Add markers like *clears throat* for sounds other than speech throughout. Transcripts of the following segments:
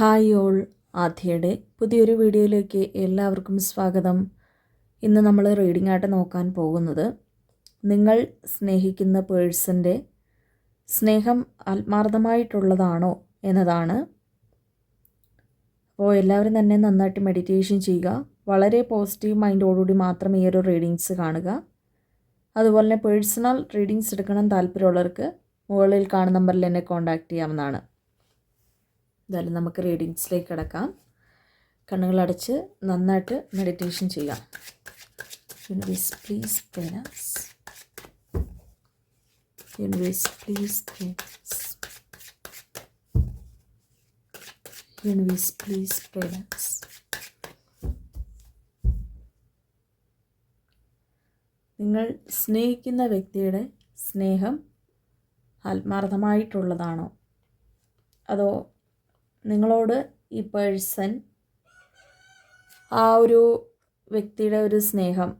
Hi all. ആദ്യയുടെ പുതിയൊരു വീഡിയോയിലേക്ക് എല്ലാവർക്കും സ്വാഗതം. ഇന്ന് നമ്മൾ റീഡിംഗ് ആയിട്ട് നോക്കാൻ പോകുന്നത് നിങ്ങൾ സ്നേഹിക്കുന്ന പേഴ്സന്റെ സ്നേഹം ആത്മാർത്ഥമായിട്ടുള്ളതാണോ എന്നതാണ്. അപ്പോൾ എല്ലാവരും തന്നെ നന്നായിട്ട് മെഡിറ്റേഷൻ ചെയ്യുക. വളരെ പോസിറ്റീവ് മൈൻഡോടുകൂടി മാത്രം ഈ ഒരു റീഡിങ്സ് കാണുക. അതുപോലെ തന്നെ പേഴ്സണൽ റീഡിങ്സ് എടുക്കണം താല്പര്യമുള്ളവർക്ക് മുകളിൽ കാണുന്ന നമ്പറിൽ എന്നെ കോൺടാക്റ്റ് ചെയ്യാവുന്നതാണ്. എന്തായാലും നമുക്ക് റീഡിങ്സിലേക്ക് കിടക്കാം. കണ്ണുകളടച്ച് നന്നായിട്ട് മെഡിറ്റേഷൻ ചെയ്യാം. യൂണിവേഴ്സ് പ്ലീസ് തേനാസ് യൂണിവേഴ്സ് പ്ലീസ് തേനാസ് യൂണിവേഴ്സ് പ്ലീസ് തേനാസ് നിങ്ങൾ സ്നേഹിക്കുന്ന വ്യക്തിയുടെ സ്നേഹം ആത്മാർത്ഥമായിട്ടുള്ളതാണോ? അതോ നിങ്ങളോട് ഈ പേഴ്സൺ ആ ഒരു വ്യക്തിയുടെ ഒരു സ്നേഹം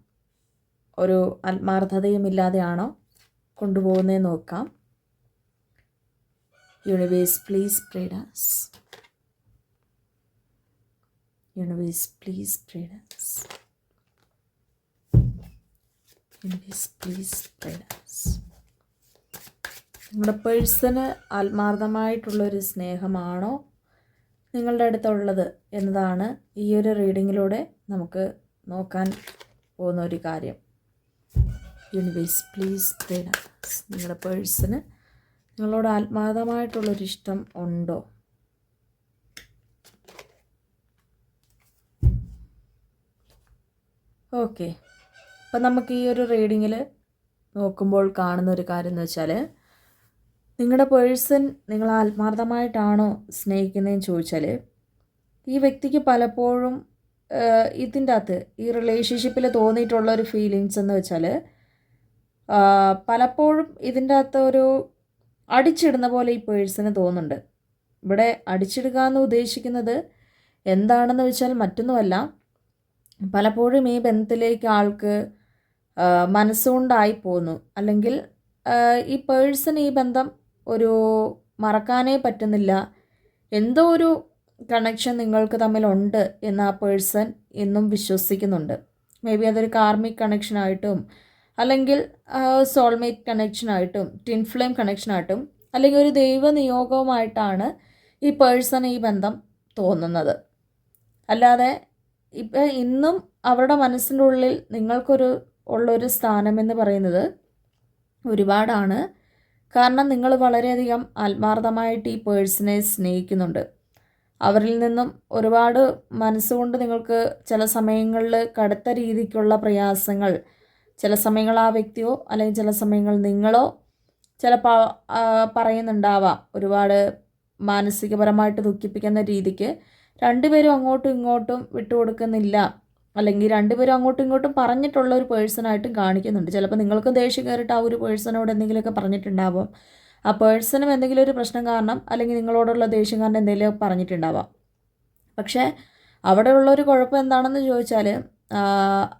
ഒരു ആത്മാർത്ഥതയുമില്ലാതെയാണോ കൊണ്ടുപോകുന്നത് നോക്കാം. യൂണിവേഴ്സ് പ്ലീസ് പ്രീഡസ് യൂണിവേഴ്സ് പ്ലീസ് പ്രീഡസ് യൂണിവേഴ്സ് പ്ലീസ് പ്രീഡസ് നിങ്ങളുടെ പേഴ്സണ് ആത്മാർത്ഥമായിട്ടുള്ളൊരു സ്നേഹമാണോ നിങ്ങളുടെ അടുത്തുള്ളത് എന്നതാണ് ഈ ഒരു റീഡിങ്ങിലൂടെ നമുക്ക് നോക്കാൻ പോകുന്ന ഒരു കാര്യം. യൂണിവേഴ്സ് പ്ലീസ് നിങ്ങളുടെ പേഴ്സന് നിങ്ങളോട് ആത്മാർത്ഥമായിട്ടുള്ളൊരു ഇഷ്ടം ഉണ്ടോ? ഓക്കെ അപ്പം നമുക്ക് ഈ ഒരു റീഡിങ്ങിൽ നോക്കുമ്പോൾ കാണുന്ന ഒരു കാര്യം എന്ന് വെച്ചാൽ നിങ്ങളുടെ പേഴ്സൺ നിങ്ങൾ ആത്മാർത്ഥമായിട്ടാണോ സ്നേഹിക്കുന്നതെന്ന് ചോദിച്ചാൽ ഈ വ്യക്തിക്ക് പലപ്പോഴും ഇതിന്റെ അകത്ത് ഈ റിലേഷൻഷിപ്പിൽ തോന്നിയിട്ടുള്ള ഒരു ഫീലിങ്സ് എന്ന് വെച്ചാൽ പലപ്പോഴും ഇതിന്റെ അകത്ത് ഒരു അടിച്ചിടുന്ന പോലെ ഈ പേഴ്സന് തോന്നുന്നുണ്ട്. ഇവിടെ അടിച്ചിടുക എന്ന് ഉദ്ദേശിക്കുന്നത് എന്താണെന്ന് വെച്ചാൽ മറ്റൊന്നുമല്ല. പലപ്പോഴും ഈ ബന്ധത്തിലേക്ക് ആൾക്ക് മനസ്സുകൊണ്ടായി പോന്നു. അല്ലെങ്കിൽ ഈ പേഴ്സൺ ഈ ബന്ധം ഒരു മറക്കാനേ പറ്റുന്നില്ല. എന്തോ ഒരു കണക്ഷൻ നിങ്ങൾക്ക് തമ്മിലുണ്ട് എന്ന് ആ പേഴ്സൺ എന്നും വിശ്വസിക്കുന്നുണ്ട്. മേ ബി അതൊരു കാർമിക് കണക്ഷനായിട്ടും അല്ലെങ്കിൽ സോൾമേറ്റ് കണക്ഷനായിട്ടും ടിൻ ഫ്ലെയിം കണക്ഷനായിട്ടും അല്ലെങ്കിൽ ഒരു ദൈവ നിയോഗവുമായിട്ടാണ് ഈ പേഴ്സൺ ഈ ബന്ധം തോന്നുന്നത്. അല്ലാതെ ഇപ്പം ഇന്നും അവരുടെ മനസ്സിന്റെ ഉള്ളിൽ നിങ്ങൾക്കൊരു ഉള്ളൊരു സ്ഥാനമെന്ന് പറയുന്നത് ഒരുപാടാണ്. കാരണം നിങ്ങൾ വളരെയധികം ആത്മാർത്ഥമായിട്ട് ഈ പേഴ്സിനെ സ്നേഹിക്കുന്നുണ്ട്. അവരിൽ നിന്നും ഒരുപാട് മനസ്സുകൊണ്ട് നിങ്ങൾക്ക് ചില സമയങ്ങളിൽ കടുത്ത രീതിക്കുള്ള പ്രയാസങ്ങൾ ചില സമയങ്ങൾ ആ വ്യക്തിയോ അല്ലെങ്കിൽ ചില സമയങ്ങൾ നിങ്ങളോ ചിലപ്പോൾ പറയുന്നുണ്ടാവാം. ഒരുപാട് മാനസികപരമായിട്ട് ദുഃഖിപ്പിക്കുന്ന രീതിക്ക് രണ്ടുപേരും അങ്ങോട്ടും ഇങ്ങോട്ടും വിട്ടുകൊടുക്കുന്നില്ല. അല്ലെങ്കിൽ രണ്ടുപേരും അങ്ങോട്ടും ഇങ്ങോട്ടും പറഞ്ഞിട്ടുള്ള ഒരു പേഴ്സണായിട്ടും കാണിക്കുന്നുണ്ട്. ചിലപ്പോൾ നിങ്ങൾക്കും ദേഷ്യം കയറിയിട്ട് ആ ഒരു പേഴ്സണോട് എന്തെങ്കിലുമൊക്കെ പറഞ്ഞിട്ടുണ്ടാവാം. ആ പേഴ്സണും എന്തെങ്കിലും ഒരു പ്രശ്നം കാരണം അല്ലെങ്കിൽ നിങ്ങളോടുള്ള ദേഷ്യം കാരണം എന്തെങ്കിലും പറഞ്ഞിട്ടുണ്ടാവാം. പക്ഷേ അവിടെ ഒരു കുഴപ്പം എന്താണെന്ന് ചോദിച്ചാൽ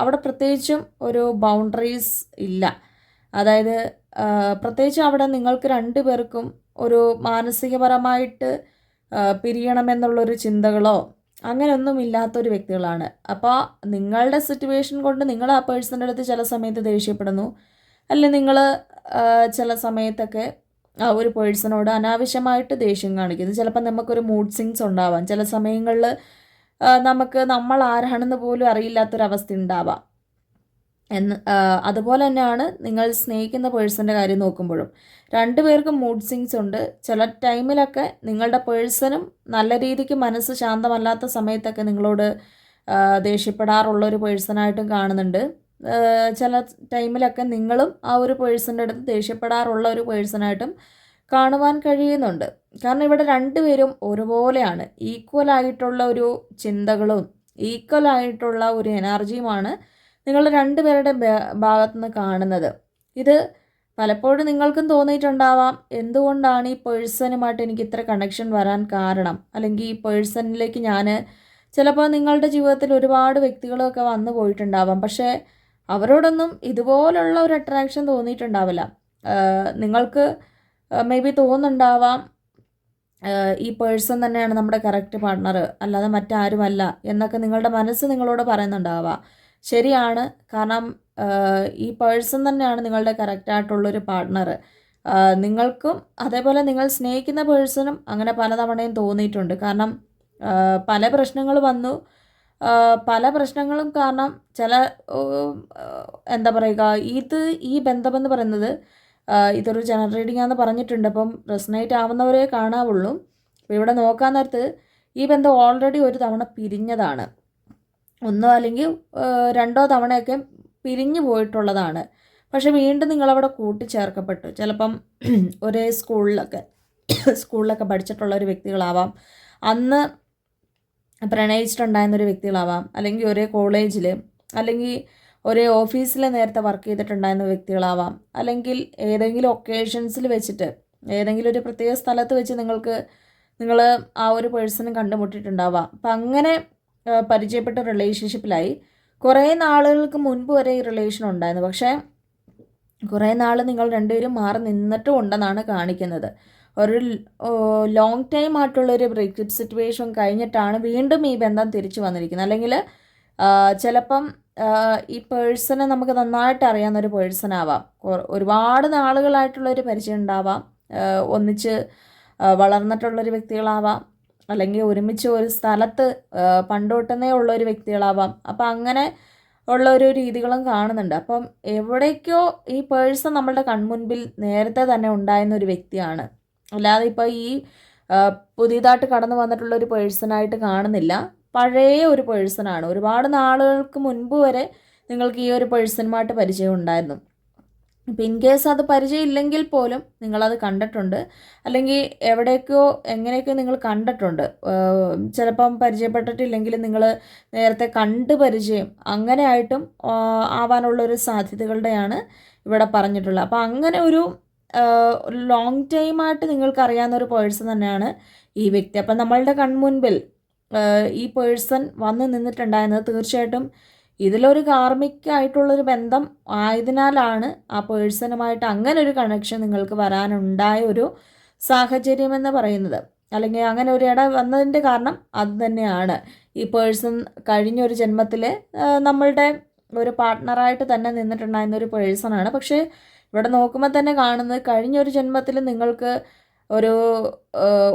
അവിടെ പ്രത്യേകിച്ചും ഒരു ബൗണ്ടറീസ് ഇല്ല. അതായത് പ്രത്യേകിച്ച് അവിടെ നിങ്ങൾക്ക് രണ്ടു പേർക്കും ഒരു മാനസികപരമായിട്ട് പിരിയണമെന്നുള്ളൊരു ചിന്തകളോ അങ്ങനെയൊന്നും ഇല്ലാത്തൊരു വ്യക്തികളാണ്. അപ്പോൾ നിങ്ങളുടെ സിറ്റുവേഷൻ കൊണ്ട് നിങ്ങൾ ആ പേഴ്സന്റെ അടുത്ത് ചില സമയത്ത് ദേഷ്യപ്പെടുന്നു. അല്ലെങ്കിൽ നിങ്ങൾ ചില സമയത്തൊക്കെ ആ ഒരു പേഴ്സണോട് അനാവശ്യമായിട്ട് ദേഷ്യം കാണിക്കുന്നു. ചിലപ്പോൾ നമുക്കൊരു മൂഡ് സിങ്സ് ഉണ്ടാവാം. ചില സമയങ്ങളിൽ നമുക്ക് നമ്മൾ ആരാണെന്ന് പോലും അറിയില്ലാത്തൊരവസ്ഥ ഉണ്ടാവാം. എന്ന് അതുപോലെ തന്നെയാണ് നിങ്ങൾ സ്നേഹിക്കുന്ന പേഴ്സന്റെ കാര്യം നോക്കുമ്പോഴും. രണ്ടുപേർക്കും മൂഡ് സിങ്സ് ഉണ്ട്. ചില ടൈമിലൊക്കെ നിങ്ങളുടെ പേഴ്സണും നല്ല രീതിക്ക് മനസ്സ് ശാന്തമല്ലാത്ത സമയത്തൊക്കെ നിങ്ങളോട് ദേഷ്യപ്പെടാറുള്ളൊരു പേഴ്സണായിട്ടും കാണുന്നുണ്ട്. ചില ടൈമിലൊക്കെ നിങ്ങളും ആ ഒരു പേഴ്സന്റെ അടുത്ത് ദേഷ്യപ്പെടാറുള്ള ഒരു പേഴ്സണായിട്ടും കാണുവാൻ കഴിയുന്നുണ്ട്. കാരണം ഇവിടെ രണ്ടുപേരും ഒരുപോലെയാണ്. ഈക്വൽ ആയിട്ടുള്ള ഒരു ചിന്തകളും ഈക്വൽ ആയിട്ടുള്ള ഒരു എനർജിയുമാണ് നിങ്ങൾ രണ്ടുപേരുടെ ഭാഗത്തു നിന്ന് കാണുന്നത്. ഇത് പലപ്പോഴും നിങ്ങൾക്കും തോന്നിയിട്ടുണ്ടാവാം. എന്തുകൊണ്ടാണ് ഈ പേഴ്സണുമായിട്ട് എനിക്ക് ഇത്ര കണക്ഷൻ വരാൻ കാരണം? അല്ലെങ്കിൽ ഈ പേഴ്സണിലേക്ക് ഞാൻ ചിലപ്പോൾ നിങ്ങളുടെ ജീവിതത്തിൽ ഒരുപാട് വ്യക്തികളൊക്കെ വന്നു പോയിട്ടുണ്ടാവാം. പക്ഷേ അവരോടൊന്നും ഇതുപോലുള്ള ഒരു അട്രാക്ഷൻ തോന്നിയിട്ടുണ്ടാവില്ല. നിങ്ങൾക്ക് മേ ബി തോന്നുന്നുണ്ടാവാം. ഈ പേഴ്സൺ തന്നെയാണ് നമ്മുടെ കറക്റ്റ് പാർട്ണർ അല്ലാതെ മറ്റാരുമല്ല എന്നൊക്കെ നിങ്ങളുടെ മനസ്സ് നിങ്ങളോട് പറയുന്നുണ്ടാവുക ശരിയാണ്. കാരണം ഈ പേഴ്സൺ തന്നെയാണ് നിങ്ങളുടെ കറക്റ്റായിട്ടുള്ളൊരു പാർട്ട്ണർ നിങ്ങൾക്കും അതേപോലെ നിങ്ങൾ സ്നേഹിക്കുന്ന പേഴ്സണും അങ്ങനെ പലതവണയും തോന്നിയിട്ടുണ്ട്. കാരണം പല പ്രശ്നങ്ങൾ വന്നു. പല പ്രശ്നങ്ങളും കാരണം ചില എന്താ പറയുക ഇത് ഈ ബന്ധമെന്ന് പറയുന്നത് ഇതൊരു ജനറൽ റീഡിംഗ് ആണെന്ന് പറഞ്ഞിട്ടുണ്ട്. അപ്പം റെസനേറ്റ് ആവുന്നവരെ കാണാവുള്ളൂ. അപ്പോൾ ഇവിടെ നോക്കാൻ നേരത്ത് ഈ ബന്ധം ഓൾറെഡി ഒരു തവണ പിരിഞ്ഞതാണ്. ഒന്നോ അല്ലെങ്കിൽ രണ്ടോ തവണയൊക്കെ പിരിഞ്ഞു പോയിട്ടുള്ളതാണ്. പക്ഷെ വീണ്ടും നിങ്ങളവിടെ കൂട്ടിച്ചേർക്കപ്പെട്ടു. ചിലപ്പം *clears throat* ഒരേ സ്കൂളിലൊക്കെ സ്കൂളിലൊക്കെ പഠിച്ചിട്ടുള്ള ഒരു വ്യക്തികളാവാം. അന്ന് പ്രണയിച്ചിട്ടുണ്ടായിരുന്ന ഒരു വ്യക്തികളാവാം. അല്ലെങ്കിൽ ഒരേ കോളേജിൽ അല്ലെങ്കിൽ ഒരേ ഓഫീസിൽ നേരത്തെ വർക്ക് ചെയ്തിട്ടുണ്ടായിരുന്ന വ്യക്തികളാവാം. അല്ലെങ്കിൽ ഏതെങ്കിലും ഒക്കേഷൻസിൽ വെച്ചിട്ട് ഏതെങ്കിലും ഒരു പ്രത്യേക സ്ഥലത്ത് വെച്ച് നിങ്ങൾക്ക് നിങ്ങൾ ആ ഒരു പേഴ്സണും കണ്ടുമുട്ടിയിട്ടുണ്ടാവാം. അപ്പം അങ്ങനെ പരിചയപ്പെട്ട റിലേഷൻഷിപ്പിലായി കുറേ നാളുകൾക്ക് മുൻപ് വരെ ഈ റിലേഷൻ ഉണ്ടായിരുന്നു. പക്ഷേ കുറേ നാൾ നിങ്ങൾ രണ്ടുപേരും മാറി നിന്നിട്ടും ഉണ്ടെന്നാണ് കാണിക്കുന്നത്. ഒരു ലോങ് ടൈം ആയിട്ടുള്ളൊരു ബ്രേക്കപ്പ് സിറ്റുവേഷൻ കഴിഞ്ഞിട്ടാണ് വീണ്ടും ഈ ബന്ധം തിരിച്ചു വന്നിരിക്കുന്നത്. അല്ലെങ്കിൽ ചിലപ്പം ഈ പേഴ്സണെ നമുക്ക് നന്നായിട്ട് അറിയാവുന്ന ഒരു പേഴ്സൺ ആവാം. ഒരുപാട് നാളുകളായിട്ടുള്ളൊരു പരിചയം ഉണ്ടാവാം. ഒന്നിച്ച് വളർന്നിട്ടുള്ളൊരു വ്യക്തികളാവാം. അല്ലെങ്കിൽ ഒരുമിച്ച് ഒരു സ്ഥലത്ത് പണ്ടോട്ടുന്നേ ഉള്ള ഒരു വ്യക്തികളാവാം. അപ്പം അങ്ങനെ ഉള്ള ഒരു രീതികളും കാണുന്നുണ്ട്. അപ്പം എവിടേക്കോ ഈ പേഴ്സൺ നമ്മളുടെ കൺമുൻപിൽ നേരത്തെ തന്നെ ഉണ്ടായിരുന്ന ഒരു വ്യക്തിയാണ്. അല്ലാതെ ഇപ്പോൾ ഈ പുതിയതായിട്ട് കടന്നു വന്നിട്ടുള്ള ഒരു പേഴ്സണായിട്ട് കാണുന്നില്ല. പഴയ ഒരു പേഴ്സണാണ്. ഒരുപാട് നാളുകൾക്ക് മുൻപ് വരെ നിങ്ങൾക്ക് ഈ ഒരു പേഴ്സണുമായിട്ട് പരിചയം ഉണ്ടായിരുന്നു ഇപ്പം ഇൻ കേസ് അത് പരിചയം ഇല്ലെങ്കിൽ പോലും നിങ്ങളത് കണ്ടിട്ടുണ്ട്. അല്ലെങ്കിൽ എവിടേക്കോ എങ്ങനെയൊക്കെയോ നിങ്ങൾ കണ്ടിട്ടുണ്ട്. ചിലപ്പം പരിചയപ്പെട്ടിട്ടില്ലെങ്കിൽ നിങ്ങൾ നേരത്തെ കണ്ട് പരിചയം അങ്ങനെ അങ്ങനെയായിട്ടും ആവാനുള്ളൊരു സാധ്യതകളുടെയാണ് ഇവിടെ പറഞ്ഞിട്ടുള്ളത്. അപ്പോൾ അങ്ങനെ ഒരു ലോങ് ടൈമായിട്ട് നിങ്ങൾക്ക് അറിയാവുന്ന ഒരു പേഴ്സൺ തന്നെയാണ് ഈ വ്യക്തി. അപ്പം നമ്മളുടെ കൺമുൻപിൽ ഈ പേഴ്സൺ വന്ന് നിന്നിട്ടുണ്ടായിരുന്നത് തീർച്ചയായിട്ടും ഇതിലൊരു കാർമിക് ബന്ധം ആയതിനാലാണ് ആ പേഴ്സണുമായിട്ട് അങ്ങനെ ഒരു കണക്ഷൻ നിങ്ങൾക്ക് വരാനുണ്ടായ ഒരു സാഹചര്യം എന്ന് പറയുന്നത്. അല്ലെങ്കിൽ അങ്ങനെ ഒരു ഇട വന്നതിന്റെ കാരണം അത് തന്നെയാണ്. ഈ പേഴ്സൺ കഴിഞ്ഞ ഒരു ജന്മത്തിൽ നമ്മളുടെ ഒരു പാർട്ട്ണറായിട്ട് തന്നെ നിന്നിട്ടുണ്ടായിരുന്ന ഒരു പേഴ്സണാണ്. പക്ഷേ ഇവിടെ നോക്കുമ്പോൾ തന്നെ കാണുന്നത് കഴിഞ്ഞ ഒരു ജന്മത്തിൽ നിങ്ങൾക്ക് ഒരു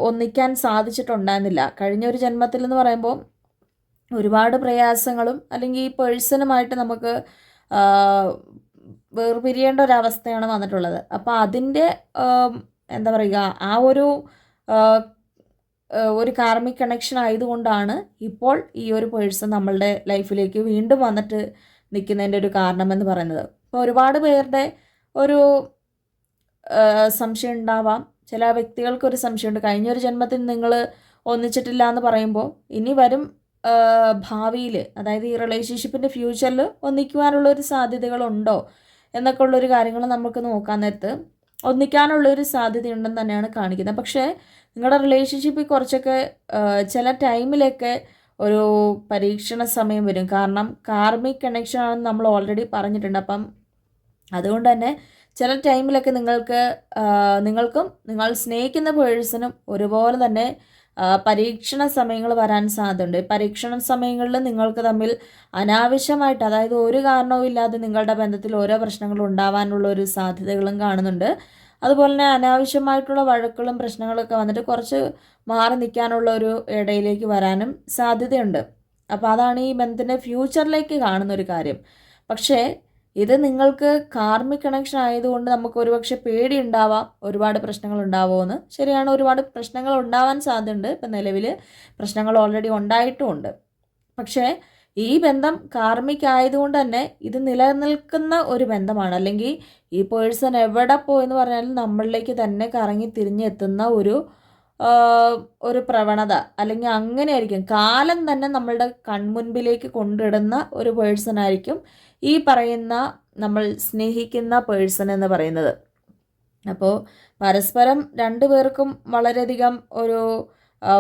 ഒന്നിക്കാൻ സാധിച്ചിട്ടുണ്ടായിരുന്നില്ല. കഴിഞ്ഞൊരു ജന്മത്തിൽ എന്ന് പറയുമ്പോൾ ഒരുപാട് പ്രയാസങ്ങളും അല്ലെങ്കിൽ ഈ പേഴ്സണുമായിട്ട് നമുക്ക് വേർപിരിയേണ്ട ഒരവസ്ഥയാണ് വന്നിട്ടുള്ളത്. അപ്പോൾ അതിന്റെ എന്താ പറയുക ആ ഒരു ഒരു കാർമിക് കണക്ഷൻ ആയതുകൊണ്ടാണ് ഇപ്പോൾ ഈ ഒരു പേഴ്സൺ നമ്മളുടെ ലൈഫിലേക്ക് വീണ്ടും വന്നിട്ട് നിൽക്കുന്നതിന്റെ ഒരു കാരണമെന്ന് പറയുന്നത്. അപ്പോൾ ഒരുപാട് പേരുടെ ഒരു സംശയം ഉണ്ടാവാം. ചില വ്യക്തികൾക്കൊരു സംശയമുണ്ട്. കഴിഞ്ഞൊരു ജന്മത്തിൽ നിങ്ങൾ ഒന്നിച്ചിട്ടില്ല എന്ന് പറയുമ്പോൾ ഇനി വരും ഭാവിയിൽ അതായത് ഈ റിലേഷൻഷിപ്പിന്റെ ഫ്യൂച്ചറിൽ ഒന്നിക്കുവാനുള്ള ഒരു സാധ്യതകളുണ്ടോ എന്നൊക്കെ ഉള്ളൊരു കാര്യങ്ങൾ നമുക്ക് നോക്കാൻ നേരത്ത് ഒന്നിക്കാനുള്ളൊരു സാധ്യതയുണ്ടെന്ന് തന്നെയാണ് കാണിക്കുന്നത്. പക്ഷേ നിങ്ങളുടെ റിലേഷൻഷിപ്പിൽ കുറച്ചൊക്കെ ചില ടൈമിലൊക്കെ ഒരു പരീക്ഷണ സമയം വരും. കാരണം കാർമിക് കണക്ഷൻ ആണെന്ന് നമ്മൾ ഓൾറെഡി പറഞ്ഞിട്ടുണ്ട്. അപ്പം അതുകൊണ്ട് തന്നെ ചില ടൈമിലൊക്കെ നിങ്ങൾക്ക് നിങ്ങൾക്കും നിങ്ങൾ സ്നേഹിക്കുന്ന പേഴ്സണും ഒരുപോലെ തന്നെ പരീക്ഷണ സമയങ്ങൾ വരാൻ സാധ്യതയുണ്ട്. പരീക്ഷണ സമയങ്ങളിൽ നിങ്ങൾക്ക് തമ്മിൽ അനാവശ്യമായിട്ട് അതായത് ഒരു കാരണവും ഇല്ലാതെ നിങ്ങളുടെ ബന്ധത്തിൽ ഓരോ പ്രശ്നങ്ങൾ ഉണ്ടാവാനുള്ള ഒരു സാധ്യതകളും കാണുന്നുണ്ട്. അതുപോലെ തന്നെ അനാവശ്യമായിട്ടുള്ള വഴക്കുകളും പ്രശ്നങ്ങളൊക്കെ വന്നിട്ട് കുറച്ച് മാറി നിൽക്കാനുള്ള ഒരു ഇടയിലേക്ക് വരാനും സാധ്യതയുണ്ട്. അപ്പോൾ അതാണ് ഈ ബന്ധത്തിന്റെ ഫ്യൂച്ചറിലേക്ക് കാണുന്ന ഒരു കാര്യം. പക്ഷേ ഇത് നിങ്ങൾക്ക് കാർമിക് കണക്ഷൻ ആയതുകൊണ്ട് നമുക്ക് ഒരുപക്ഷെ പേടി ഉണ്ടാവാം ഒരുപാട് പ്രശ്നങ്ങൾ ഉണ്ടാവുമെന്ന് ശരിയാണ് ഒരുപാട് പ്രശ്നങ്ങൾ ഉണ്ടാവാൻ സാധ്യതയുണ്ട്. ഇപ്പം നിലവിൽ പ്രശ്നങ്ങൾ ഓൾറെഡി ഉണ്ടായിട്ടുമുണ്ട് പക്ഷേ ഈ ബന്ധം കാർമിക് ആയതുകൊണ്ട് തന്നെ ഇത് നിലനിൽക്കുന്ന ഒരു ബന്ധമാണ്. അല്ലെങ്കിൽ ഈ പേഴ്സൺ എവിടെ പോയെന്ന് പറഞ്ഞാലും നമ്മളിലേക്ക് തന്നെ കറങ്ങി തിരിഞ്ഞെത്തുന്ന ഒരു ഒരു പ്രവണത. അല്ലെങ്കിൽ അങ്ങനെയായിരിക്കും. കാലം തന്നെ നമ്മളുടെ കൺമുൻപിലേക്ക് കൊണ്ടിടുന്ന ഒരു പേഴ്സൺ ആയിരിക്കും ഈ പറയുന്ന നമ്മൾ സ്നേഹിക്കുന്ന പേഴ്സൺ എന്ന് പറയുന്നത്. അപ്പോൾ പരസ്പരം രണ്ടു പേർക്കും വളരെയധികം ഒരു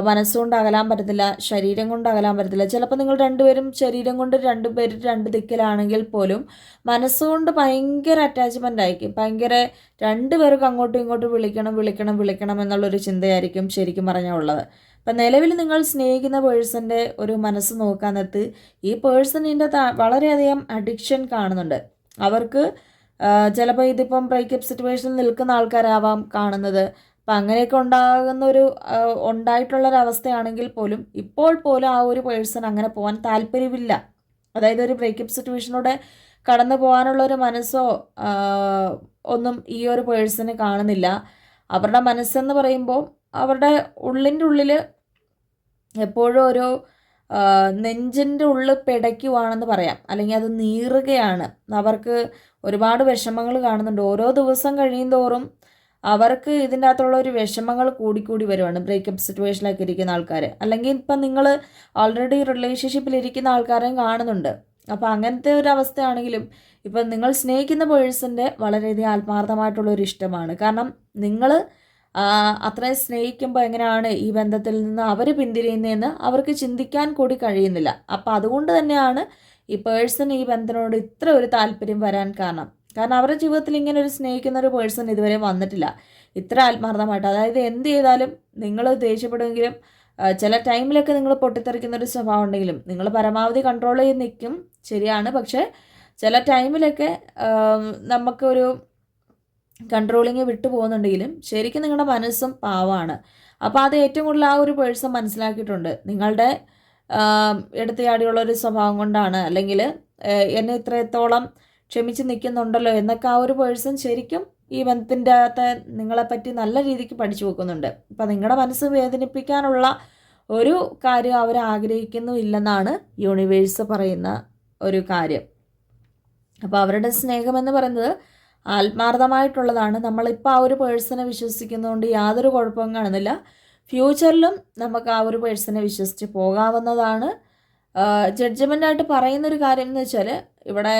മനസ്സുകൊണ്ട് അകലാൻ പറ്റത്തില്ല ശരീരം കൊണ്ട് അകലാൻ പറ്റത്തില്ല. ചിലപ്പോൾ നിങ്ങൾ രണ്ടുപേരും ശരീരം കൊണ്ട് രണ്ടുപേരും രണ്ട് ദിക്കിലാണെങ്കിൽ പോലും മനസ്സുകൊണ്ട് ഭയങ്കര അറ്റാച്ച്മെന്റ് ആയിരിക്കും. ഭയങ്കര രണ്ടുപേർക്കും അങ്ങോട്ടും ഇങ്ങോട്ടും വിളിക്കണം വിളിക്കണം വിളിക്കണം എന്നുള്ളൊരു ചിന്തയായിരിക്കും ശരിക്കും പറഞ്ഞാൽ ഉള്ളത് അപ്പം നിലവിൽ നിങ്ങൾ സ്നേഹിക്കുന്ന പേഴ്സന്റെ ഒരു മനസ്സ് നോക്കാൻ നേരത്ത് ഈ പേഴ്സണിന്റെ വളരെയധികം അഡിക്ഷൻ കാണുന്നുണ്ട്. അവർക്ക് ചിലപ്പോൾ ഇതിപ്പം ബ്രേക്കപ്പ് സിറ്റുവേഷനിൽ നിൽക്കുന്ന ആൾക്കാരാവാം കാണുന്നത്. അപ്പം അങ്ങനെയൊക്കെ ഉണ്ടാകുന്ന ഒരു ഉണ്ടായിട്ടുള്ളൊരവസ്ഥയാണെങ്കിൽ പോലും ഇപ്പോൾ പോലും ആ ഒരു പേഴ്സൺ അങ്ങനെ പോകാൻ താല്പര്യമില്ല. അതായത് ഒരു ബ്രേക്കപ്പ് സിറ്റുവേഷനോടെ കടന്നു പോകാനുള്ള ഒരു മനസ്സോ ഒന്നും ഈ ഒരു പേഴ്സണ് കാണുന്നില്ല. അവരുടെ മനസ്സെന്ന് പറയുമ്പോൾ അവരുടെ ഉള്ളിന്റെ ഉള്ളിൽ എപ്പോഴും ഒരു നെഞ്ചിന്റെ ഉള്ളിൽ പിടയ്ക്കുവാണെന്ന് പറയാം. അല്ലെങ്കിൽ അത് നീറുകയാണ്. അവർക്ക് ഒരുപാട് വിഷമങ്ങൾ കാണുന്നുണ്ട്. ഓരോ ദിവസം കഴിയും തോറും അവർക്ക് ഇതിന്റെ അകത്തുള്ള ഒരു വിഷമങ്ങൾ കൂടിക്കൂടി വരുവാണ്. ബ്രേക്കപ്പ് സിറ്റുവേഷനിലൊക്കെ ഇരിക്കുന്ന ആൾക്കാർ അല്ലെങ്കിൽ ഇപ്പം നിങ്ങൾ ഓൾറെഡി റിലേഷൻഷിപ്പിൽ ഇരിക്കുന്ന ആൾക്കാരെയും കാണുന്നുണ്ട്. അപ്പോൾ അങ്ങനത്തെ ഒരു അവസ്ഥയാണെങ്കിലും ഇപ്പം നിങ്ങൾ സ്നേഹിക്കുന്ന പേഴ്സന്റെ വളരെയധികം ആത്മാർത്ഥമായിട്ടുള്ള ഒരു ഇഷ്ടമാണ് കാരണം നിങ്ങൾ അത്രയും സ്നേഹിക്കുമ്പോൾ എങ്ങനെയാണ് ഈ ബന്ധത്തിൽ നിന്ന് അവർ പിന്തിരിയുന്നതെന്ന് അവർക്ക് ചിന്തിക്കാൻ കൂടി കഴിയുന്നില്ല. അപ്പം അതുകൊണ്ട് തന്നെയാണ് ഈ പേഴ്സൺ ഈ ബന്ധനോട് ഇത്ര ഒരു താല്പര്യം വരാൻ കാരണം. കാരണം അവരുടെ ജീവിതത്തിൽ ഇങ്ങനെ ഒരു സ്നേഹിക്കുന്ന ഒരു പേഴ്സൺ ഇതുവരെ വന്നിട്ടില്ല. ഇത്ര ആത്മാർത്ഥമായിട്ട്. അതായത് എന്ത് ചെയ്താലും നിങ്ങൾ ദേഷ്യപ്പെടുമെങ്കിലും ചില ടൈമിലൊക്കെ നിങ്ങൾ പൊട്ടിത്തെറിക്കുന്ന ഒരു സ്വഭാവം ഉണ്ടെങ്കിലും നിങ്ങൾ പരമാവധി കൺട്രോൾ ചെയ്ത് നിൽക്കും ശരിയാണ്. പക്ഷേ ചില ടൈമിലൊക്കെ നമുക്കൊരു കൺട്രോളിങ് വിട്ടു പോകുന്നുണ്ടെങ്കിലും ശരിക്കും നിങ്ങളുടെ മനസ്സും പാവമാണ് അപ്പോൾ അത് ഏറ്റവും കൂടുതൽ ആ ഒരു പേഴ്സൺ മനസ്സിലാക്കിയിട്ടുണ്ട്. നിങ്ങളുടെ എടുത്തയാടിയുള്ള ഒരു സ്വഭാവം കൊണ്ടാണ്. അല്ലെങ്കിൽ എന്നെ ഇത്രത്തോളം ക്ഷമിച്ച് നിൽക്കുന്നുണ്ടല്ലോ എന്നൊക്കെ ആ ഒരു പേഴ്സൺ ശരിക്കും ഈ ബന്ധത്തിന്റെ അകത്ത് നിങ്ങളെപ്പറ്റി നല്ല രീതിക്ക് പഠിച്ചു വെക്കുന്നുണ്ട്. അപ്പം നിങ്ങളുടെ മനസ്സ് വേദനിപ്പിക്കാനുള്ള ഒരു കാര്യം അവർ ആഗ്രഹിക്കുന്നു ഇല്ലെന്നാണ് യൂണിവേഴ്സ് പറയുന്ന ഒരു കാര്യം. അപ്പോൾ അവരുടെ സ്നേഹമെന്ന് പറയുന്നത് ആത്മാർത്ഥമായിട്ടുള്ളതാണ്. നമ്മളിപ്പോൾ ആ ഒരു പേഴ്സണെ വിശ്വസിക്കുന്നതുകൊണ്ട് യാതൊരു കുഴപ്പവും കാണുന്നില്ല. ഫ്യൂച്ചറിലും നമുക്ക് ആ ഒരു പേഴ്സണെ വിശ്വസിച്ച് പോകാവുന്നതാണ്. ജഡ്ജ്മെന്റായിട്ട് പറയുന്നൊരു കാര്യം എന്ന് വെച്ചാൽ ഇവിടെ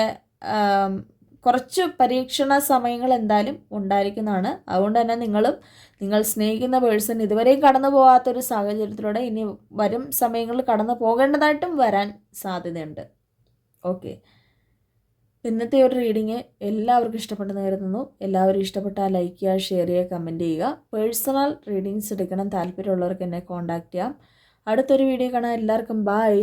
കുറച്ച് പരീക്ഷണ സമയങ്ങൾ എന്തായാലും ഉണ്ടായിരിക്കുന്നതാണ്. അതുകൊണ്ട് തന്നെ നിങ്ങളും നിങ്ങൾ സ്നേഹിക്കുന്ന പേഴ്സൺ ഇതുവരെയും കടന്നു പോകാത്തൊരു സാഹചര്യത്തിലൂടെ ഇനി വരും സമയങ്ങളിൽ കടന്നു പോകേണ്ടതായിട്ടും വരാൻ സാധ്യതയുണ്ട്. ഓക്കെ. ഇന്നത്തെ ഒരു റീഡിങ് എല്ലാവർക്കും ഇഷ്ടപ്പെട്ടെന്ന് കരുതുന്നു. എല്ലാവരും ഇഷ്ടപ്പെട്ടാൽ ലൈക്ക് ചെയ്യുക ഷെയർ ചെയ്യുക കമന്റ് ചെയ്യുക. പേഴ്സണൽ റീഡിങ്സ് എടുക്കണം. താല്പര്യമുള്ളവർക്ക് എന്നെ കോൺടാക്റ്റ് ചെയ്യാം. അടുത്തൊരു വീഡിയോ കാണാൻ എല്ലാവർക്കും ബായ്